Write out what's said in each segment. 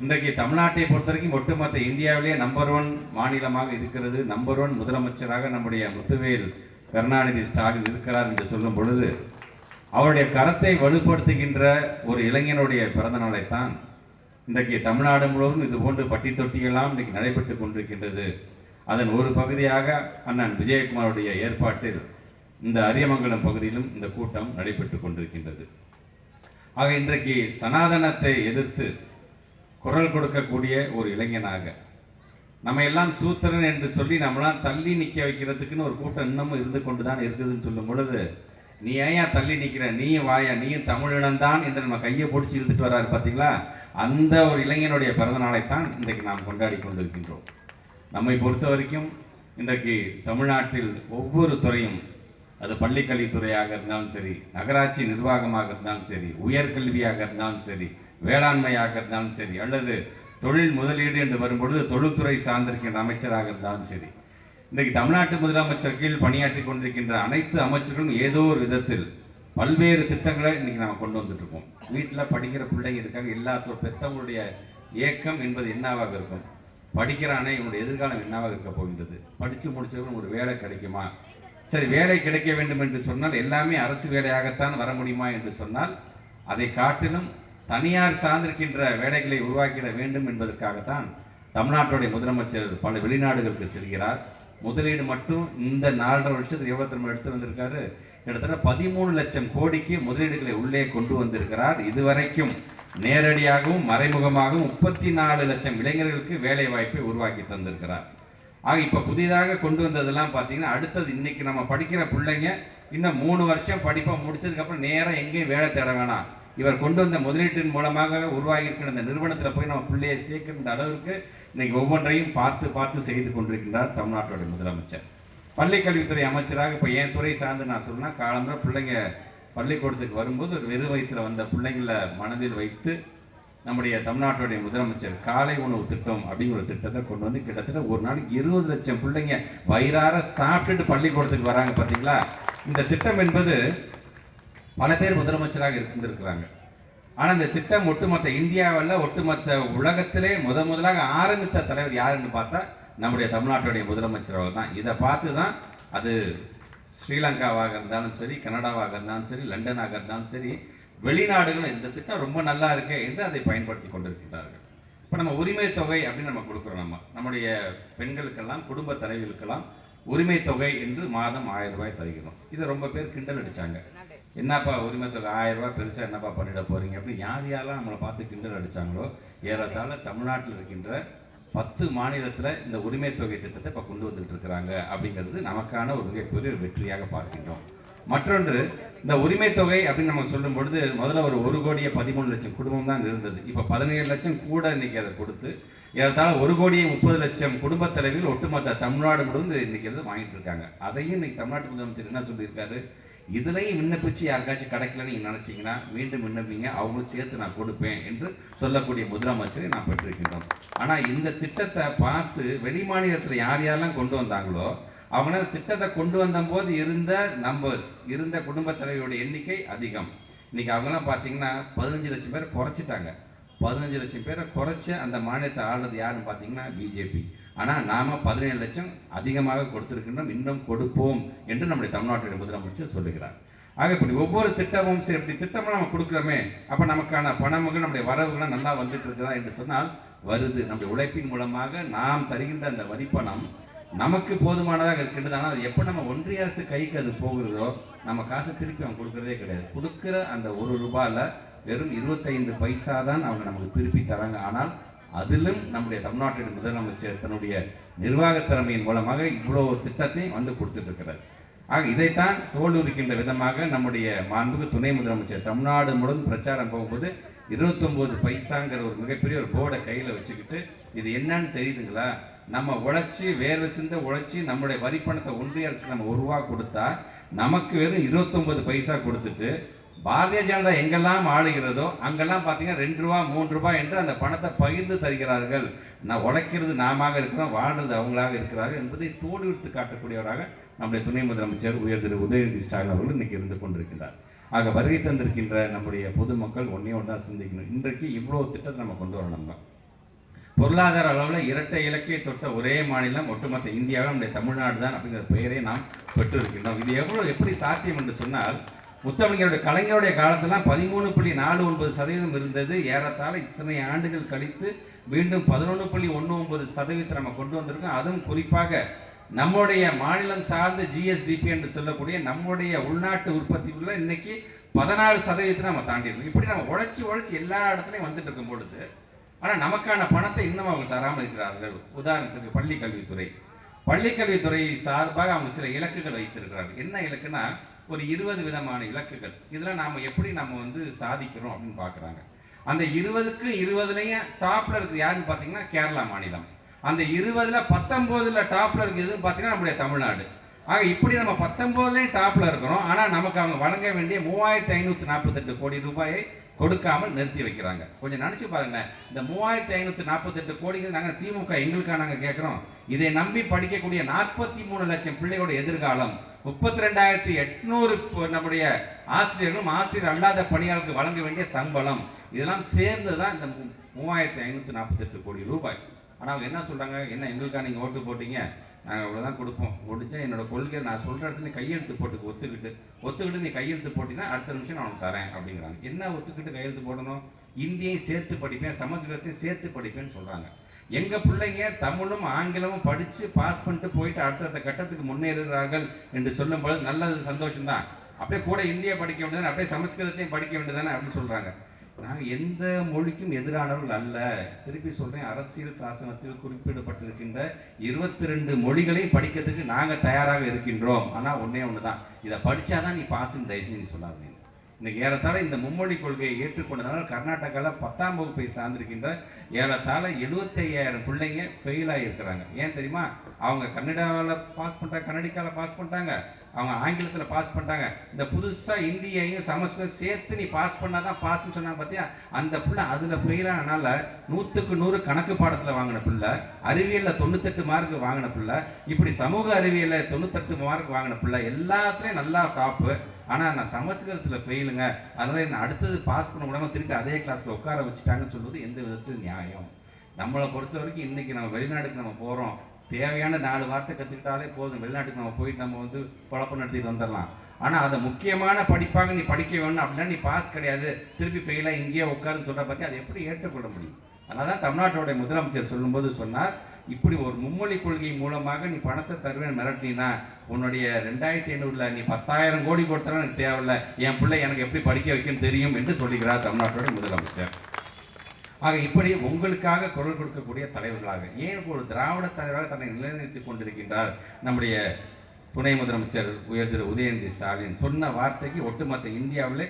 இன்றைக்கு தமிழ்நாட்டை பொறுத்த வரைக்கும் ஒட்டுமொத்த இந்தியாவிலேயே நம்பர் ஒன் மாநிலமாக இருக்கிறது. நம்பர் ஒன் முதலமைச்சராக நம்முடைய முத்துவேல் கருணாநிதி ஸ்டாலின் இருக்கிறார் என்று சொல்லும் பொழுது அவருடைய கரத்தை வலுப்படுத்துகின்ற ஒரு இளைஞனுடைய பிறந்த நாளைத்தான் இன்றைக்கு தமிழ்நாடு முழுவதும் இது போன்று பட்டி தொட்டியெல்லாம் இன்றைக்கு நடைபெற்று கொண்டிருக்கின்றது. அதன் ஒரு பகுதியாக அண்ணன் விஜயகுமாருடைய ஏற்பாட்டில் இந்த அரியமங்கலம் பகுதியிலும் இந்த கூட்டம் நடைபெற்று கொண்டிருக்கின்றது. ஆக இன்றைக்கு சனாதனத்தை எதிர்த்து குரல் கொடுக்கக்கூடிய ஒரு இளைஞனாக. நம்ம எல்லாம் சூத்திரன் என்று சொல்லி நம்மளாம் தள்ளி நிற்க வைக்கிறதுக்குன்னு ஒரு கூட்டம் இன்னமும் இருந்து கொண்டு தான் இருக்குதுன்னு சொல்லும் பொழுது நீ ஏன் தள்ளி நிற்கிற நீயும் வாயா? நீயும் தமிழினம்தான் என்று நம்ம கையை பிடிச்சி இழுத்துட்டு வர்றாரு பார்த்தீங்களா அந்த ஒரு இளைஞனுடைய பிறந்தநாளைத்தான் இன்றைக்கு நாம் கொண்டாடி கொண்டிருக்கின்றோம். நம்மை பொறுத்த வரைக்கும் இன்றைக்கு தமிழ்நாட்டில் ஒவ்வொரு துறையும் அது பள்ளிக்கல்வித்துறையாக இருந்தாலும் சரி நகராட்சி நிர்வாகமாக இருந்தாலும் சரி உயர்கல்வியாக இருந்தாலும் சரி வேளாண்மையாக இருந்தாலும் சரி. அல்லது தொழில் முதலீடு என்று வரும்பொழுது தொழில்துறை சார்ந்திருக்கின்ற அமைச்சராக இருந்தாலும் சரி. இன்றைக்கு தமிழ்நாட்டு முதலமைச்சர் கீழ் பணியாற்றி கொண்டிருக்கின்ற அனைத்து அமைச்சர்களும் ஏதோ ஒரு விதத்தில் பல்வேறு திட்டங்களை இன்றைக்கி நம்ம கொண்டு வந்துட்டுருக்கோம் வீட்டில் படிக்கிற பிள்ளைங்க இருக்காங்க எல்லா பெற்றவங்களுடைய ஏக்கம் என்பது என்னவாக இருக்கும்? படிக்கிறானே இவனுடைய எதிர்காலம் என்னவாக இருக்க போகின்றது? படித்து முடிச்சவங்க ஒரு வேலை கிடைக்குமா? சரி வேலை கிடைக்க வேண்டும் என்று சொன்னால் எல்லாமே அரசு வேலையாகத்தான் வர முடியுமா என்று சொன்னால் அதை காட்டிலும் தனியார் சார்ந்திருக்கின்ற வேலைகளை உருவாக்கிட வேண்டும் என்பதற்காகத்தான் தமிழ்நாட்டுடைய முதலமைச்சர் பல வெளிநாடுகளுக்கு செல்கிறார். முதலீடு மட்டும் இந்த நாலரை வருஷத்துக்கு எவ்வளோ திரும்ப எடுத்து வந்திருக்காரு? கிட்டத்தட்ட பதிமூணு லட்சம் கோடிக்கு முதலீடுகளை உள்ளே கொண்டு வந்திருக்கிறார். இதுவரைக்கும் நேரடியாகவும் மறைமுகமாகவும் முப்பத்தி நாலு லட்சம் இளைஞர்களுக்கு வேலை வாய்ப்பை உருவாக்கி தந்திருக்கிறார். ஆக இப்போ புதிதாக கொண்டு வந்ததெல்லாம் பார்த்தீங்கன்னா அடுத்தது இன்னைக்கு நம்ம படிக்கிற பிள்ளைங்க இன்னும் மூணு வருஷம் படிப்பை முடிச்சதுக்கப்புறம் நேராக எங்கேயும் வேலை தேட வேணாம். இவர் கொண்டு வந்த முதலீட்டின் மூலமாக உருவாகி இருக்கிற இந்த நிறுவனத்தில் போய் நம்ம பிள்ளையை சேர்க்கின்ற அளவுக்கு இன்னைக்கு ஒவ்வொன்றையும் பார்த்து பார்த்து செய்து கொண்டிருக்கின்றார் தமிழ்நாட்டுடைய முதலமைச்சர். பள்ளிக்கல்வித்துறை அமைச்சராக இப்போ என் துறை சார்ந்து நான் சொல்லணும்னா காலம்புற பிள்ளைங்க பள்ளிக்கூடத்துக்கு வரும்போது ஒரு வெறு வயிற்றில் வந்த பிள்ளைங்களை மனதில் வைத்து நம்முடைய தமிழ்நாட்டுடைய முதலமைச்சர் காலை உணவு திட்டம் அப்படிங்கிற ஒரு திட்டத்தை கொண்டு வந்து கிட்டத்தட்ட ஒரு நாளைக்கு இருபது லட்சம் பிள்ளைங்க வயிறார சாப்பிட்டுட்டு பள்ளிக்கூடத்துக்கு வராங்க பார்த்தீங்களா இந்த திட்டம் என்பது பல பேர் முதலமைச்சராக இருந்திருக்கிறாங்க. ஆனால் இந்த திட்டம் ஒட்டுமொத்த இந்தியாவில் ஒட்டுமொத்த உலகத்திலே முத முதலாக ஆரம்பித்த தலைவர் யாருன்னு பார்த்தா நம்முடைய தமிழ்நாட்டுடைய முதலமைச்சர் அவர் தான். இதை பார்த்து தான் அது ஸ்ரீலங்காவாக இருந்தாலும் சரி கனடாவாக இருந்தாலும் சரி லண்டனாக இருந்தாலும் சரி வெளிநாடுகளும் இந்த திட்டம் ரொம்ப நல்லா இருக்கே என்று அதை பயன்படுத்தி கொண்டிருக்கின்றார்கள். இப்போ நம்ம உரிமை தொகை அப்படின்னு நம்ம கொடுக்குறோம் நம்ம. நம்முடைய பெண்களுக்கெல்லாம் குடும்ப தலைவிகளுக்கெல்லாம் உரிமை தொகை என்று மாதம் ஆயிரம் ரூபாய் தருகிறோம். இதை ரொம்ப பேர் கிண்டல் அடிச்சாங்க. என்னப்பா உரிமை தொகை ஆயிரம் பெருசாக என்னப்பா பண்ணிட போகிறீங்க அப்படின்னு யார் யாரெல்லாம் நம்மளை பார்த்து கிண்டல் அடிச்சாங்களோ ஏறத்தாழ தமிழ்நாட்டில் இருக்கின்ற பத்து மாநிலத்தில் இந்த உரிமை தொகை திட்டத்தை இப்போ கொண்டு வந்துட்டு இருக்கிறாங்க அப்படிங்கிறது நமக்கான ஒரு மிகப்பெரிய ஒரு வெற்றியாக பார்க்கின்றோம். மற்றொன்று இந்த உரிமை தொகை அப்படின்னு நம்ம சொல்லும் பொழுது முதல்ல ஒரு ஒரு கோடியே பதிமூணு லட்சம் குடும்பம் தான் இருந்தது. இப்போ பதினேழு லட்சம் கூட இன்னைக்கு அதை கொடுத்து ஏறத்தாழ ஒரு கோடியே முப்பது லட்சம் குடும்ப தலைவில் ஒட்டுமொத்த தமிழ்நாடு முழுவதும் இன்னைக்கு அதை வாங்கிட்டு இருக்காங்க. அதையும் இன்னைக்கு தமிழ்நாட்டு முதலமைச்சர் என்ன சொல்லியிருக்காரு? இதுலையும் விண்ணப்பிச்சு யாருக்காச்சும் கிடைக்கலன்னு நீங்க நினைச்சீங்கன்னா மீண்டும் விண்ணப்பிங்க. அவங்களும் சேர்த்து நான் கொடுப்பேன் என்று சொல்லக்கூடிய முதலமைச்சரை நான் பெற்றிருக்கின்றோம். ஆனால் இந்த திட்டத்தை பார்த்து வெளி மாநிலத்தில் யார் யாரெல்லாம் கொண்டு வந்தாங்களோ அவங்க அந்த திட்டத்தை கொண்டு வந்தபோது இருந்த நம்பர்ஸ் இருந்த குடும்பத் தலைவியோட எண்ணிக்கை அதிகம். இன்னைக்கு அவங்கெல்லாம் பார்த்தீங்கன்னா பதினஞ்சு லட்சம் பேர் குறைச்சிட்டாங்க. பதினஞ்சு லட்சம் பேரை குறைச்ச அந்த மாநிலத்தை ஆளுறது யாருன்னு பார்த்தீங்கன்னா பிஜேபி ஆனால் நாம் பதினேழு லட்சம் அதிகமாக கொடுத்துருக்கின்றோம் இன்னும் கொடுப்போம் என்று நம்முடைய தமிழ்நாட்டுடைய முதலமைச்சர் சொல்லுகிறார். ஆக இப்படி ஒவ்வொரு திட்டமும் சரி இப்படி திட்டமும் நம்ம கொடுக்குறோமே அப்போ நமக்கான பணமுகள் நம்முடைய வரவுகளும் நல்லா வந்துட்டு இருக்குதா என்று சொன்னால் வருது. நம்முடைய உழைப்பின் மூலமாக நாம் தருகின்ற அந்த வரிப்பணம் நமக்கு போதுமானதாக இருக்கின்றது. ஆனால் அது எப்போ நம்ம ஒன்றிய அரசு கைக்கு அது போகிறதோ நம்ம காசை திருப்பி அவங்க கொடுக்கறதே கிடையாது. கொடுக்குற அந்த ஒரு ரூபாயில் வெறும் இருபத்தைந்து பைசா தான் அவங்க நமக்கு திருப்பி தராங்க. ஆனால் அதிலும் நம்முடைய தமிழ்நாட்டின் முதலமைச்சர் தன்னுடைய நிர்வாக திறமையின் மூலமாக இவ்வளோ திட்டத்தையும் வந்து கொடுத்துட்ருக்கிறார் ஆக இதைத்தான் தோல் உரிக்கின்ற விதமாக நம்முடைய மாண்புக்கு துணை முதலமைச்சர் தமிழ்நாடு முழுவதும் பிரச்சாரம் போகும்போது இருபத்தொம்போது பைசாங்கிற ஒரு மிகப்பெரிய ஒரு போர்டை கையில் வச்சுக்கிட்டு இது என்னன்னு தெரியுதுங்களா? நம்ம உழைச்சி வேர்வை சிந்த உழைச்சி நம்முடைய வரிப்பணத்தை ஒன்றிய அரசுக்கு நம்ம ஒரு ரூபா கொடுத்தா நமக்கு வெறும் இருபத்தொம்பது பைசா கொடுத்துட்டு பாரதிய ஜனதா எங்கெல்லாம் ஆளுகிறதோ அங்கெல்லாம் பார்த்தீங்கன்னா ரெண்டு ரூபா மூன்று ரூபாய் என்று அந்த பணத்தை பகிர்ந்து தருகிறார்கள். நான் உழைக்கிறது நாம இருக்கிறோம் வாழ்றது அவங்களாக இருக்கிறார்கள் என்பதை தோடு விடுத்து காட்டக்கூடியவராக நம்முடைய துணை முதலமைச்சர் உயர் திரு உதயநிதி ஸ்டாலின் அவர்கள் இன்னைக்கு இருந்து கொண்டிருக்கின்றார். ஆக வருகை தந்திருக்கின்ற நம்முடைய பொதுமக்கள் ஒன்றே ஒன்று தான் சிந்திக்கணும். இன்றைக்கு இவ்வளோ திட்டத்தை நம்ம கொண்டு வரணும் பொருளாதார அளவில் இரட்டை இலக்கையை தொட்ட ஒரே மாநிலம் ஒட்டுமொத்த இந்தியாவில் நம்முடைய தமிழ்நாடு தான் அப்படிங்கிற பெயரை நாம் பெற்றிருக்கின்றோம். இது எவ்வளோ எப்படி சாத்தியம் என்று சொன்னால் முத்தமிழருடைய கலைஞருடைய காலத்திலாம் பதிமூணு புள்ளி நாலு ஒன்பது சதவீதம் இருந்தது. ஏறத்தாழ இத்தனை ஆண்டுகள் கழித்து மீண்டும் பதினொன்று புள்ளி ஒன்று ஒன்பது சதவீதத்தை நம்ம கொண்டு வந்திருக்கோம். அதுவும் குறிப்பாக நம்முடைய மாநிலம் சார்ந்த ஜிஎஸ்டிபி என்று சொல்லக்கூடிய நம்முடைய உள்நாட்டு உற்பத்தி இன்னைக்கு பதினாறு சதவீதத்தை நம்ம தாண்டி இருக்கோம். இப்படி நம்ம உழைச்சி உழைச்சி எல்லா இடத்துலையும் வந்துட்டு இருக்கும் பொழுது ஆனால் நமக்கான பணத்தை இன்னும் அவங்க தராமல் இருக்கிறார்கள். உதாரணத்துக்கு பள்ளி கல்வித்துறை பள்ளி கல்வித்துறை சார்பாக அவங்க சில இலக்குகள் வைத்திருக்கிறார்கள். என்ன இலக்குன்னா ஒரு இருபது விதமான இலக்குகள். இதில் நாம் எப்படி நம்ம வந்து சாதிக்கிறோம் அப்படின்னு பார்க்குறாங்க அந்த இருபதுக்கு இருபதுலையும் டாப்பில் இருக்குது யாருன்னு பார்த்தீங்கன்னா கேரளா மாநிலம். அந்த இருபதில் பத்தொம்போதில் டாப்பில் இருக்குது எதுன்னு பார்த்தீங்கன்னா நம்முடைய தமிழ்நாடு. ஆக இப்படி நம்ம பத்தொம்போதுலேயும் டாப்பில் இருக்கிறோம். ஆனால் நமக்கு அவங்க வழங்க வேண்டிய மூவாயிரத்தி ஐநூற்றி நாற்பத்தெட்டு கோடி ரூபாயை கொடுக்காமல் நிறுத்தி வைக்கிறாங்க. கொஞ்சம் நினச்சி பாருங்கள் இந்த மூவாயிரத்தி ஐநூற்றி நாற்பத்தெட்டு கோடிக்கு நாங்கள் திமுக எங்களுக்காக நாங்கள் கேட்குறோம் இதை நம்பி படிக்கக்கூடிய நாற்பத்தி மூணு லட்சம் பிள்ளைகளோட எதிர்காலம். முப்பத்தி ரெண்டாயிரத்தி எட்நூறு நம்முடைய ஆசிரியர்களும் ஆசிரியர் அல்லாத பணியாளருக்கு வழங்க வேண்டிய சம்பளம். இதெல்லாம் சேர்ந்து தான் இந்த மூ- மூவாயிரத்தி ஐநூற்றி நாற்பத்தெட்டு கோடி ரூபாய். ஆனால் அவங்க என்ன சொல்கிறாங்க என்ன எங்களுக்காக நீங்கள் ஓட்டு போட்டீங்க? நாங்கள் இவ்வளோ தான் கொடுப்போம். முடிஞ்சால் என்னோட கொள்கை நான் சொல்கிற இடத்துல நீ கையெழுத்து போட்டுக்கு ஒத்துக்கிட்டு ஒத்துக்கிட்டு நீ கையெழுத்து போட்டிங்கன்னா அடுத்த நிமிஷம் நான் உனக்கு தரேன் அப்படிங்கிறாங்க. என்ன ஒத்துக்கிட்டு கையெழுத்து போடணும்? இந்தியையும் சேர்த்து படிப்பேன் சமஸ்கிருதத்தையும் சேர்த்து படிப்பேன்னு சொல்கிறாங்க எங்கள் பிள்ளைங்க தமிழும் ஆங்கிலமும் படித்து பாஸ் பண்ணிட்டு போயிட்டு அடுத்தடுத்த கட்டத்துக்கு முன்னேறுகிறார்கள் என்று சொல்லும்போது நல்லது சந்தோஷம்தான். அப்படியே கூட இந்தியா படிக்க வேண்டியதானே அப்படியே சமஸ்கிருதத்தையும் படிக்க வேண்டியதானே அப்படின்னு சொல்கிறாங்க நாங்கள் எந்த மொழிக்கும் எதிரானவர்கள் அல்ல. திருப்பி சொல்கிறேன் அரசியல் சாசனத்தில் குறிப்பிடப்பட்டிருக்கின்ற இருபத்தி ரெண்டு மொழிகளையும் படிக்கிறதுக்கு நாங்கள் தயாராக இருக்கின்றோம். ஆனால் ஒன்றே ஒன்று தான் இதை படித்தாதான் நீ பாஸ்ன்னு தயவு செஞ்சு சொல்லாதீங்க இன்னைக்கு ஏறத்தாழ இந்த மும்மொழி கொள்கையை ஏற்றுக்கொண்டதனால் கர்நாடகாவில் பத்தாம் வகுப்பை சார்ந்திருக்கின்ற ஏறத்தாழ எழுபத்தையாயிரம் பிள்ளைங்க ஃபெயில் ஆகியிருக்கிறாங்க ஏன் தெரியுமா? அவங்க கன்னடாவில் பாஸ் பண்ணிட்டாங்க கன்னடிக்காவில் பாஸ் பண்ணிட்டாங்க. அவங்க ஆங்கிலத்தில் பாஸ் பண்ணிட்டாங்க. இந்த புதுசாக இந்தியையும் சமஸ்கிருதம் சேர்த்து நீ பாஸ் பண்ணால் தான் பாஸ்ன்னு சொன்னாங்க பார்த்தியா அந்த பிள்ளை அதில் ஃபெயிலானால நூற்றுக்கு நூறு கணக்கு பாடத்தில் வாங்கின பிள்ளை அறிவியலில் தொண்ணூத்தெட்டு மார்க் வாங்கின பிள்ளை இப்படி சமூக அறிவியலில் தொண்ணூத்தெட்டு மார்க் வாங்கின பிள்ளை எல்லாத்துலேயும் நல்லா டாப்பு ஆனால் நான் சமஸ்கிருதத்தில் ஃபெயிலுங்க அதனால் என்ன அடுத்தது பாஸ் பண்ண முடியாமல் திருப்பி அதே கிளாஸில் உட்கார வச்சுட்டாங்கன்னு சொல்வது எந்த விதத்தில் நியாயம். நம்மளை பொறுத்த வரைக்கும் இன்றைக்கி நம்ம வெளிநாட்டுக்கு நம்ம போகிறோம் தேவையான நாலு வார்த்தை கற்றுக்கிட்டாலே போதும். வெளிநாட்டுக்கு நம்ம போயிட்டு நம்ம வந்து குழப்பம் நடத்திட்டு வந்துடலாம். ஆனால் அதை முக்கியமான படிப்பாக நீ படிக்க வேணும் அப்படின்னா நீ பாஸ் கிடையாது. திருப்பி ஃபெயிலாக இங்கேயே உட்காருன்னு சொல்கிற பற்றி அதை எப்படி ஏற்றுக்கொள்ள முடியும்? அதனால தான் தமிழ்நாட்டோடைய முதலமைச்சர் சொல்லும்போது சொன்னார் இப்படி ஒரு மும்மொழி கொள்கை மூலமாக நீ பணத்தை தருவேன் மிரட்டினா உன்னுடைய ரெண்டாயிரத்தி ஐநூறுல நீ பத்தாயிரம் கோடி கொடுத்தனா எனக்கு தேவையில்ல. என் பிள்ளை எனக்கு எப்படி படிக்க வைக்கணும் தெரியும் என்று சொல்லுகிறார் தமிழ்நாட்டோட முதலமைச்சர். ஆக இப்படி உங்களுக்காக குரல் கொடுக்கக்கூடிய தலைவர்களாக ஏன் ஒரு திராவிட தலைவராக தன்னை நிலைநிறுத்திக் கொண்டிருக்கின்றார்? நம்முடைய துணை முதலமைச்சர் உயர் திரு உதயநிதி ஸ்டாலின் சொன்ன வார்த்தைக்கு ஒட்டுமொத்த இந்தியாவிலே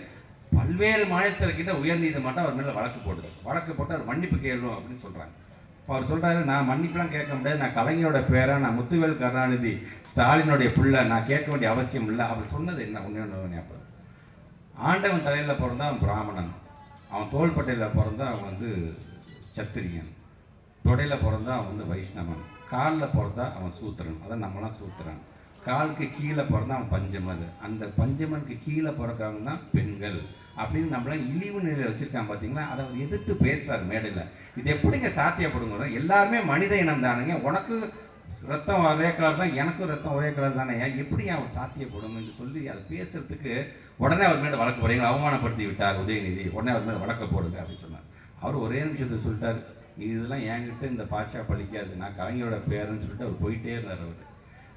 பல்வேறு மாநிலத்தில் இருக்கின்ற உயர்நீதிமன்றம் அவர் மேலே வழக்கு போடுது. வழக்கு போட்டு அவர் மன்னிப்பு கேளும் அப்படின்னு சொல்கிறாங்க இப்போ அவர் சொல்கிறாரு நான் மன்னிப்புலாம் கேட்க முடியாது. நான் கலைஞரோட பேரை நான் முத்துவேல் கருணாநிதி ஸ்டாலினுடைய பிள்ளை நான் கேட்க வேண்டிய அவசியம் இல்லை. அவர் சொன்னது என்ன? ஒன்று ஒன்று ஞாபகம். ஆண்டவன் தலையில் பிறந்தான் பிராமணன். அவன் தோள்பட்டையில் பிறந்தா அவன் வந்து சத்திரியன். தொடையில் பிறந்தா அவன் வந்து வைஷ்ணவன். காலில் பிறந்தா அவன் சூத்திரன். அதான் நம்மளாம் சூத்திரன். காலுக்கு கீழே பிறந்தா அவன் பஞ்சமன் அந்த பஞ்சமனுக்கு கீழே பிறக்கவங்க தான் பெண்கள். அப்படின்னு நம்மளாம் இழிவு நிலையில் வச்சுருக்கான் பார்த்தீங்களா அதை அவர் எதிர்த்து பேசுகிறார் மேடையில். இது எப்படிங்க சாத்தியப்படுங்க எல்லாருமே மனித இனம் தானுங்க. உனக்கு ரத்தம் ஒரே கலர் தான் எனக்கும் ரத்தம் ஒரே கலர் தானே. எப்படி அவர் சாத்தியப்படும் என்று சொல்லி அதை பேசுறதுக்கு உடனே அவர் மேலே வழக்கு போடுறீங்க அவமானப்படுத்தி விட்டார் உதயநிதி. உடனே அவர் மேலே வழக்க போடுங்க அப்படின்னு சொன்னார். அவர் ஒரே நிமிஷத்தை சொல்லிட்டார் இதெல்லாம் என்கிட்ட இந்த பாஷா பழிக்காது. நான் கலைஞரோட பேருன்னு சொல்லிட்டு அவர் போயிட்டே இருந்தார் அவர்.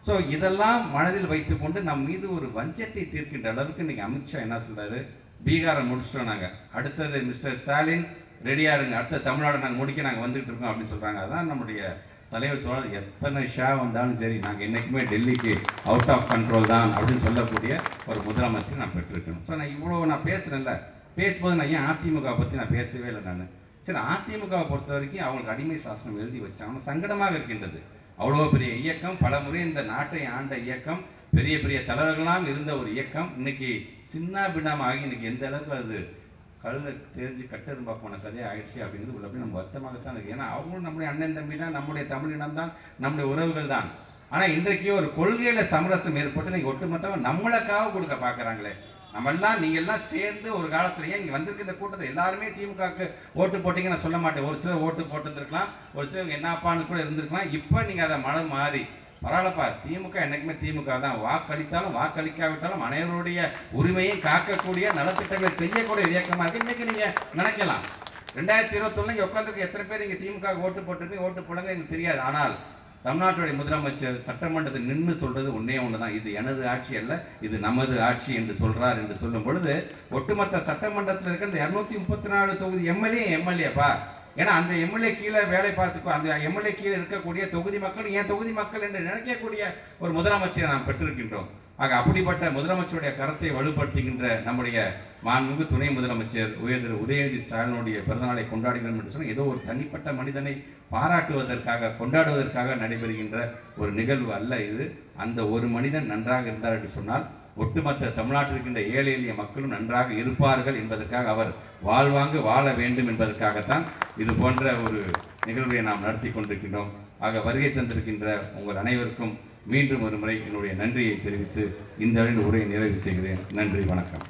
ஸோ இதெல்லாம் மனதில் வைத்துக்கொண்டு நம் மீது ஒரு வஞ்சத்தை தீர்க்கின்ற அளவுக்கு இன்றைக்கி அமித்ஷா என்ன சொல்கிறாரு பீகாரை முடிச்சிட்டோம் நாங்கள் அடுத்தது மிஸ்டர் ஸ்டாலின் ரெடியாக இருங்க. அடுத்த தமிழ்நாடு நாங்கள் முடிக்க நாங்கள் வந்துகிட்டு இருக்கோம் அப்படின்னு சொல்கிறாங்க அதான் நம்முடைய தலைவர் சொல்றாரு எத்தனை ஷா வந்தாலும் சரி நாங்கள் என்றைக்குமே டெல்லிக்கு அவுட் ஆஃப் கண்ட்ரோல் தான் அப்படின்னு சொல்லக்கூடிய ஒரு முதலமைச்சர் நான் பெற்றிருக்கணும். ஸோ நான் இவ்வளோ நான் பேசுகிறேன்ல பேசும்போது நான் ஏன் அதிமுக பற்றி நான் பேசவே இல்லை நான்? சரி அதிமுகவை பொறுத்த வரைக்கும் அவங்களுக்கு அடிமை சாசனம் எழுதி வச்சிட்டாங்க. சங்கடமாக இருக்கின்றது. அவ்வளோ பெரிய இயக்கம் பல முறை இந்த நாட்டை ஆண்ட இயக்கம் பெரிய பெரிய தலைவர்களாம் இருந்த ஒரு இயக்கம். இன்னைக்கு சின்ன பின்னமாகி இன்னைக்கு எந்த அளவுக்கு அது கழுத தெரிஞ்சு கட்டெரும்பா போன கதையை ஆயிடுச்சு அப்படிங்கிறது உள்ள போய் நம்ம வருத்தமாகத்தான் இருக்குது ஏன்னா அவங்களும் நம்முடைய அண்ணன் தம்பி தான் நம்முடைய தமிழினம் தான் நம்முடைய உறவுகள் தான் ஆனால் இன்றைக்கு ஒரு கொள்கையில் சமரசம் ஏற்பட்டு நீங்கள் ஒட்டுமொத்தமாக நம்மளுக்காக கொடுக்க பார்க்குறாங்களே. நம்ம எல்லாம் எல்லாம் சேர்ந்து ஒரு காலத்துலேயே இங்கே வந்திருக்க இந்த கூட்டத்தில் எல்லாருமே திமுகவுக்கு ஓட்டு போட்டிங்க நான் சொல்ல மாட்டேன். ஒரு சிலர் ஓட்டு போட்டுருந்துருக்கலாம் ஒரு சிலர் என்னப்பான்னு கூட இருந்திருக்கலாம். இப்போ நீங்கள் அதை மனம் மாறி பரவாயில்லப்பா திமுக என்னைக்குமே திமுக தான். வாக்களித்தாலும் வாக்களிக்காவிட்டாலும் அனைவருடைய உரிமையை காக்கக்கூடிய நலத்திட்டங்களை செய்யக்கூடிய இயக்கமாக இருக்குது இன்றைக்கி நீங்கள் நினைக்கலாம். ரெண்டாயிரத்தி இருபத்தொன்னு இங்கே உட்காந்துருக்கு எத்தனை பேர் இங்கே திமுக ஓட்டு போட்டிருப்பீங்க ஓட்டு போடுங்க எனக்கு தெரியாது. ஆனால் தமிழ்நாட்டுடைய முதலமைச்சர் சட்டமன்றத்தில் நின்று சொல்றது ஒன்றே ஒன்று தான் இது எனது ஆட்சி அல்ல இது நமது ஆட்சி என்று சொல்றார் என்று சொல்லும் பொழுது ஒட்டுமொத்த சட்டமன்றத்தில் இருக்கிற இந்த இரநூத்தி முப்பத்தி நாலு தொகுதி எம்எல்ஏ எம்எல்ஏப்பா. ஏன்னா அந்த எம்எல்ஏ கீழே வேலை பார்த்துக்கோ அந்த எம்எல்ஏ கீழே இருக்கக்கூடிய தொகுதி மக்கள் என் தொகுதி மக்கள் என்று நினைக்கக்கூடிய ஒரு முதலமைச்சரை நாம் பெற்றிருக்கின்றோம். ஆக அப்படிப்பட்ட முதலமைச்சருடைய கரத்தை வலுப்படுத்துகின்ற நம்முடைய மாண்புமிகு துணை முதலமைச்சர் உயர் உதயநிதி ஸ்டாலினுடைய பிறந்தநாளை கொண்டாடுகிறோம் என்று சொன்னால் ஏதோ ஒரு தனிப்பட்ட மனிதனை பாராட்டுவதற்காக கொண்டாடுவதற்காக நடைபெறுகின்ற ஒரு நிகழ்வு அல்ல இது. அந்த ஒரு மனிதன் நன்றாக இருந்தார் என்று சொன்னால் ஒட்டுமொத்த தமிழ்நாட்டில் இருக்கின்ற ஏழை எளிய மக்களும் நன்றாக இருப்பார்கள் என்பதற்காக அவர் வாழ்வாங்கு வாழ வேண்டும் என்பதற்காகத்தான் இது போன்ற ஒரு நிகழ்வை நாம் நடத்தி கொண்டிருக்கின்றோம். ஆக வருகை தந்திருக்கின்ற உங்கள் அனைவருக்கும் மீண்டும் ஒரு முறை என்னுடைய நன்றியை தெரிவித்து இந்த அளவில் உரையை நிறைவு செய்கிறேன். நன்றி வணக்கம்.